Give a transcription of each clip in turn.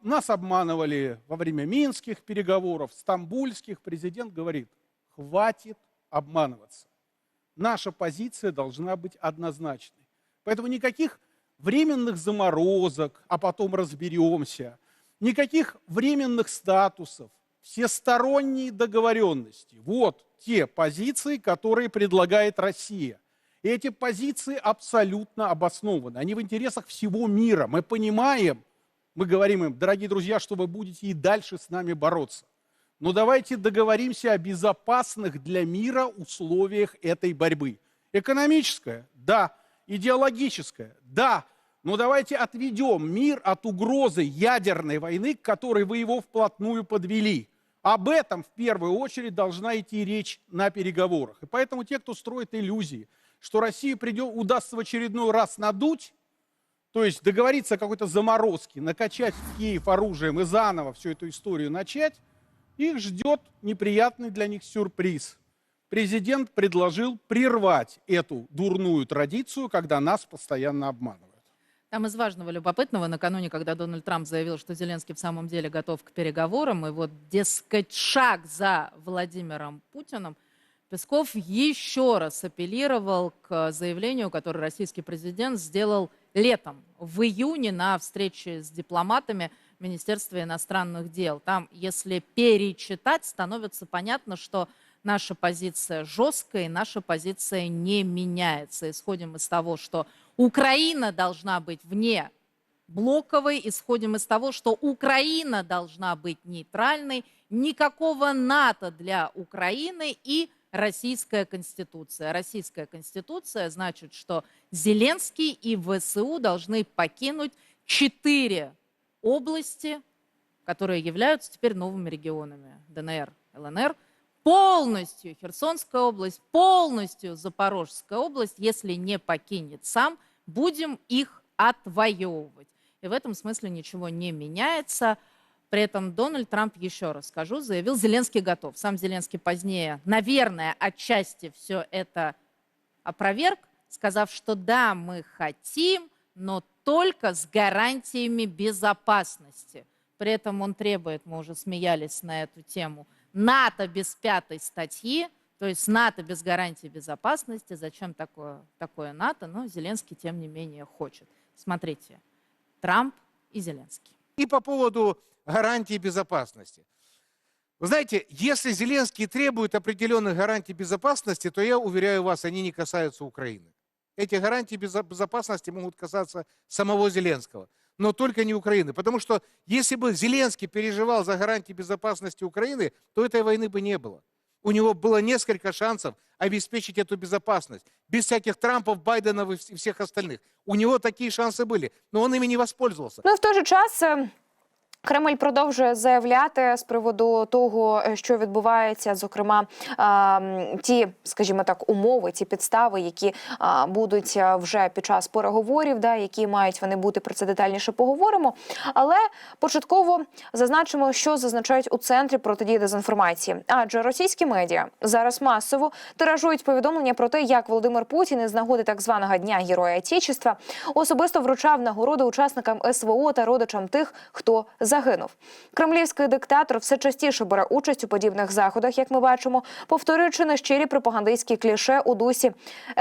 Нас обманывали во время минских переговоров, стамбульских. Президент говорит, хватит обманываться. Наша позиция должна быть однозначной. Поэтому никаких временных заморозок, а потом разберемся, никаких временных статусов, всесторонние договоренности. Вот те позиции, которые предлагает Россия. И эти позиции абсолютно обоснованы. Они в интересах всего мира. Мы понимаем, мы говорим им, дорогие друзья, что вы будете и дальше с нами бороться. Но давайте договоримся о безопасных для мира условиях этой борьбы. Экономическая, да. Идеологическая, да. Но давайте отведем мир от угрозы ядерной войны, к которой вы его вплотную подвели. Об этом в первую очередь должна идти речь на переговорах. И поэтому те, кто строит иллюзии, что России придет, удастся в очередной раз надуть, то есть договориться о какой-то заморозке, накачать Киев оружием и заново всю эту историю начать, их ждет неприятный для них сюрприз. Президент предложил прервать эту дурную традицию, когда нас постоянно обманывают. Там из важного, любопытного, накануне, когда Дональд Трамп заявил, что Зеленский в самом деле готов к переговорам, и вот, дескать, шаг за Владимиром Путиным, Песков еще раз апеллировал к заявлению, которое российский президент сделал летом, в июне на встрече с дипломатами Министерства иностранных дел. Там, если перечитать, становится понятно, что наша позиция жесткая, наша позиция не меняется. Исходим из того, что Украина должна быть вне блоковой, исходим из того, что Украина должна быть нейтральной, никакого НАТО для Украины и Российская Конституция. Российская Конституция значит, что Зеленский и ВСУ должны покинуть четыре области, которые являются теперь новыми регионами ДНР, ЛНР, полностью Херсонская область, полностью Запорожская область, если не покинет сам, будем их отвоевывать. И в этом смысле ничего не меняется. При этом Дональд Трамп, еще раз скажу, заявил, Зеленский готов. Сам Зеленский позднее, наверное, отчасти все это опроверг, сказав, что да, мы хотим, но только с гарантиями безопасности. При этом он требует, мы уже смеялись на эту тему, НАТО без пятой статьи, то есть НАТО без гарантии безопасности. Зачем такое, такое НАТО? Но Зеленский, тем не менее, хочет. Смотрите, Трамп и Зеленский. И по поводу гарантии безопасности. Вы знаете, если Зеленский требует определенных гарантий безопасности, то я уверяю вас, они не касаются Украины. Эти гарантии безо- безопасности могут касаться самого Зеленского, но только не Украины. Потому что если бы Зеленский переживал за гарантии безопасности Украины, то этой войны бы не было. У него было несколько шансов обеспечить эту безопасность. Без всяких Трампов, Байденов и вс- всех остальных. У него такие шансы были, но он ими не воспользовался. Ну і в той же час. Кремль продовжує заявляти з приводу того, е, що відбувається, зокрема, ті, скажімо так, умови, ті підстави, які будуть е, вже під час переговорів, да, які мають вони бути про це детальніше поговоримо. Але початково зазначимо, що зазначають у центрі протидії дезінформації. Адже російські медіа зараз масово тиражують повідомлення про те, як Володимир Путін із нагоди так званого дня Героя Отечества особисто вручав нагороди учасникам СВО та родичам тих, хто загинув. Кремлівський диктатор все частіше бере участь у подібних заходах, як ми бачимо, повторюючи нещирі пропагандистські кліше у дусі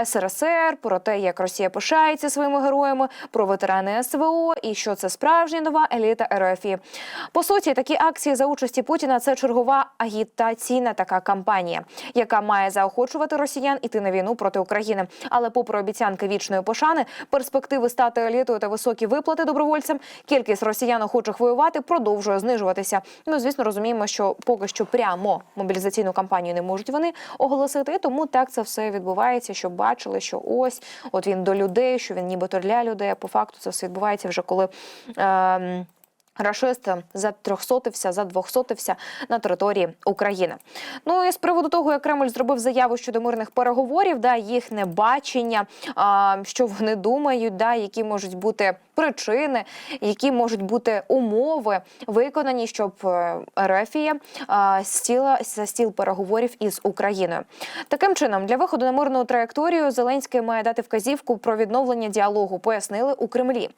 СРСР про те, як Росія пишається своїми героями, про ветерани СВО і що це справжня нова еліта РФ. По суті, такі акції за участі Путіна це чергова агітаційна така кампанія, яка має заохочувати росіян іти на війну проти України. Але, попри обіцянки вічної пошани, перспективи стати елітою та високі виплати добровольцям, кількість росіян охочих воювати продовжує знижуватися. Ну, звісно, розуміємо, що поки що прямо мобілізаційну кампанію не можуть вони оголосити. Тому так це все відбувається, щоб бачили, що ось от він до людей, що він нібито для людей. А по факту це все відбувається вже коли. Ем... Рашист затрьохсотився, задвохсотився на території України. Ну і з приводу того, як Кремль зробив заяву щодо мирних переговорів, да їхнє бачення, а, що вони думають, да, які можуть бути причини, які можуть бути умови виконані, щоб е, Ерефія сіла за стіл переговорів із Україною. Таким чином, для виходу на мирну траєкторію Зеленський має дати вказівку про відновлення діалогу. Пояснили у Кремлі.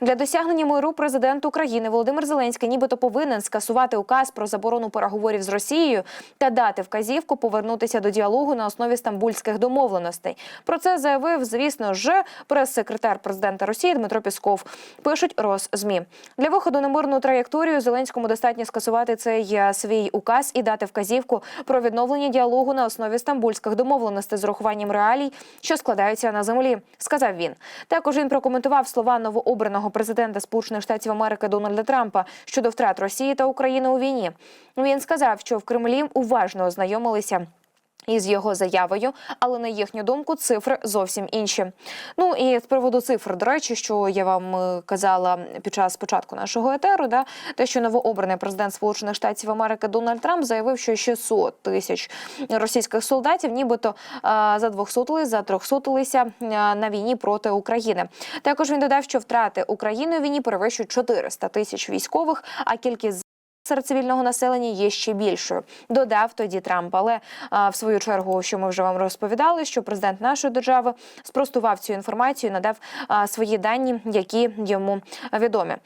Для досягнення миру президент України Володимир Зеленський нібито повинен скасувати указ про заборону переговорів з Росією та дати вказівку повернутися до діалогу на основі стамбульських домовленостей. Про це заявив, звісно ж, прес-секретар президента Росії Дмитро Пісков. Пишуть Росзмі. Для виходу на мирну траєкторію Зеленському достатньо скасувати цей е, свій указ і дати вказівку про відновлення діалогу на основі стамбульських домовленостей з урахуванням реалій, що складаються на землі, сказав він. Також він прокоментував слова новообраного президента Сполучених Штатів Америки Дональда Трампа щодо втрат Росії та України у війні. Він сказав, що в Кремлі уважно ознайомилися. Із його заявою, але на їхню думку цифри зовсім інші. Ну і з приводу цифр, до речі, що я вам е, казала під час початку нашого етеру, да те, що новообраний президент Сполучених Штатів Америки Дональд Трамп заявив, що 600 тисяч російських солдатів, нібито е, задвохсотились, затрьохсотилися е, на війні проти України. Також він додав, що втрати України у війні перевищують 400 тисяч військових, а кількість серед цивільного населення є ще більшою. Додав тоді Трамп. Але в свою чергу, що ми вже вам розповідали, що президент нашої держави спростував цю інформацію, надав свої дані, які йому відомі.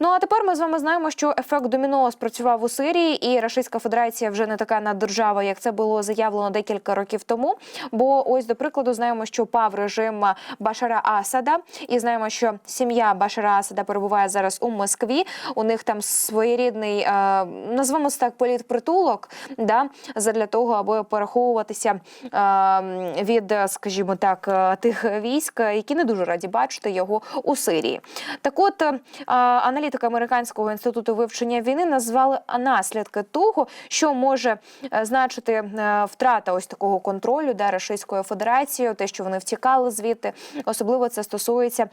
Ну а тепер ми з вами знаємо, що ефект доміно спрацював у Сирії, і Російська Федерація вже не така наддержава, як це було заявлено декілька років тому. Бо ось до прикладу знаємо, що пав режим Башара Асада, і знаємо, що сім'я Башара Асада перебуває зараз у Москві. У них там своєрідний, назвемо це так, політпритулок, да, задля того, аби переховуватися е, від, скажімо так, е, тих військ, які не дуже раді бачити його у Сирії. Так от е, аналітики американського інституту вивчення війни назвали наслідки того, що може е, значити втрата ось такого контролю да, Російською Федерацією, те, що вони втікали звідти. Особливо це стосується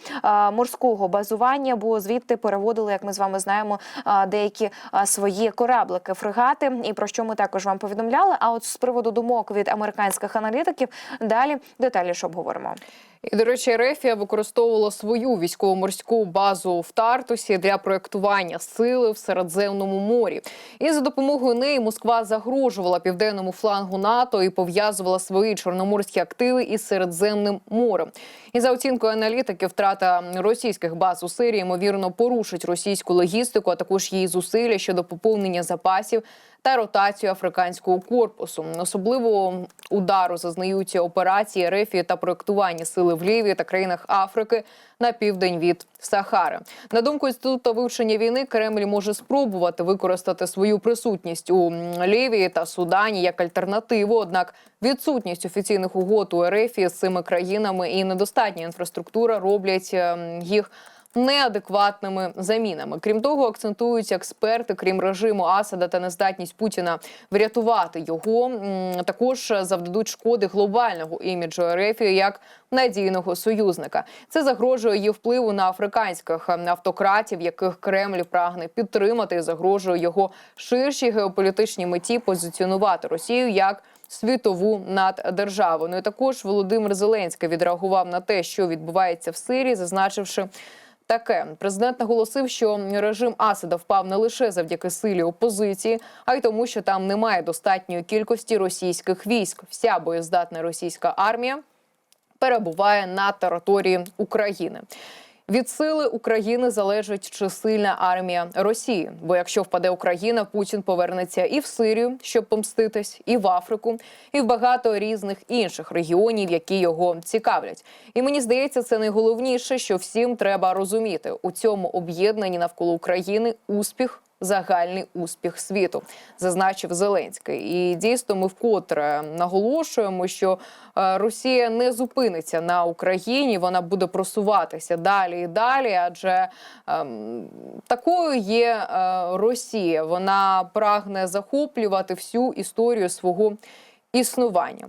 морського базування, бо звідти переводили, як ми з вами знаємо, деякі е, свої кораблики, фрегати, і про що ми також вам повідомляли. А от з приводу думок від американських аналітиків далі детальніше обговоримо. І, до речі, Рефія використовувала свою військово-морську базу в Тартусі для проєктування сили в Середземному морі. І за допомогою неї Москва загрожувала південному флангу НАТО і пов'язувала свої чорноморські активи із Середземним морем. І за оцінкою аналітиків, втрата російських баз у Сирії ймовірно порушить російську логістику, а також її зусилля щодо поповнення запасів та ротацію африканського корпусу. Особливо удару зазнаються операції Рефії та проектування сили в Лівії та країнах Африки на південь від Сахари. На думку інституту вивчення війни, Кремль може спробувати використати свою присутність у Лівії та Судані як альтернативу. Однак відсутність офіційних угод у РФ з цими країнами і недостатня інфраструктура роблять ем, їх неадекватними замінами. Крім того, акцентують експерти, крім режиму Асада та нездатність Путіна врятувати його, також завдадуть шкоди глобального іміджу РФ як надійного союзника. Це загрожує її впливу на африканських автократів, яких Кремль прагне підтримати, і загрожує його ширшій геополітичній меті позиціонувати Росію як світову наддержаву. Ну і також Володимир Зеленський відреагував на те, що відбувається в Сирії, зазначивши. Таке президент наголосив, що режим Асада впав не лише завдяки силі опозиції, а й тому, що там немає достатньої кількості російських військ. Вся боєздатна російська армія перебуває на території України. Від сили України залежить чи сильна армія Росії. Бо якщо впаде Україна, Путін повернеться і в Сирію, щоб помститись, і в Африку, і в багато різних інших регіонів, які його цікавлять. І мені здається, це найголовніше, що всім треба розуміти у цьому об'єднанні навколо України успіх. Загальний успіх світу, зазначив Зеленський, і дійсно ми вкотре наголошуємо, що е, Росія не зупиниться на Україні, вона буде просуватися далі і далі. Адже ем, такою є е, Росія. Вона прагне захоплювати всю історію свого існування.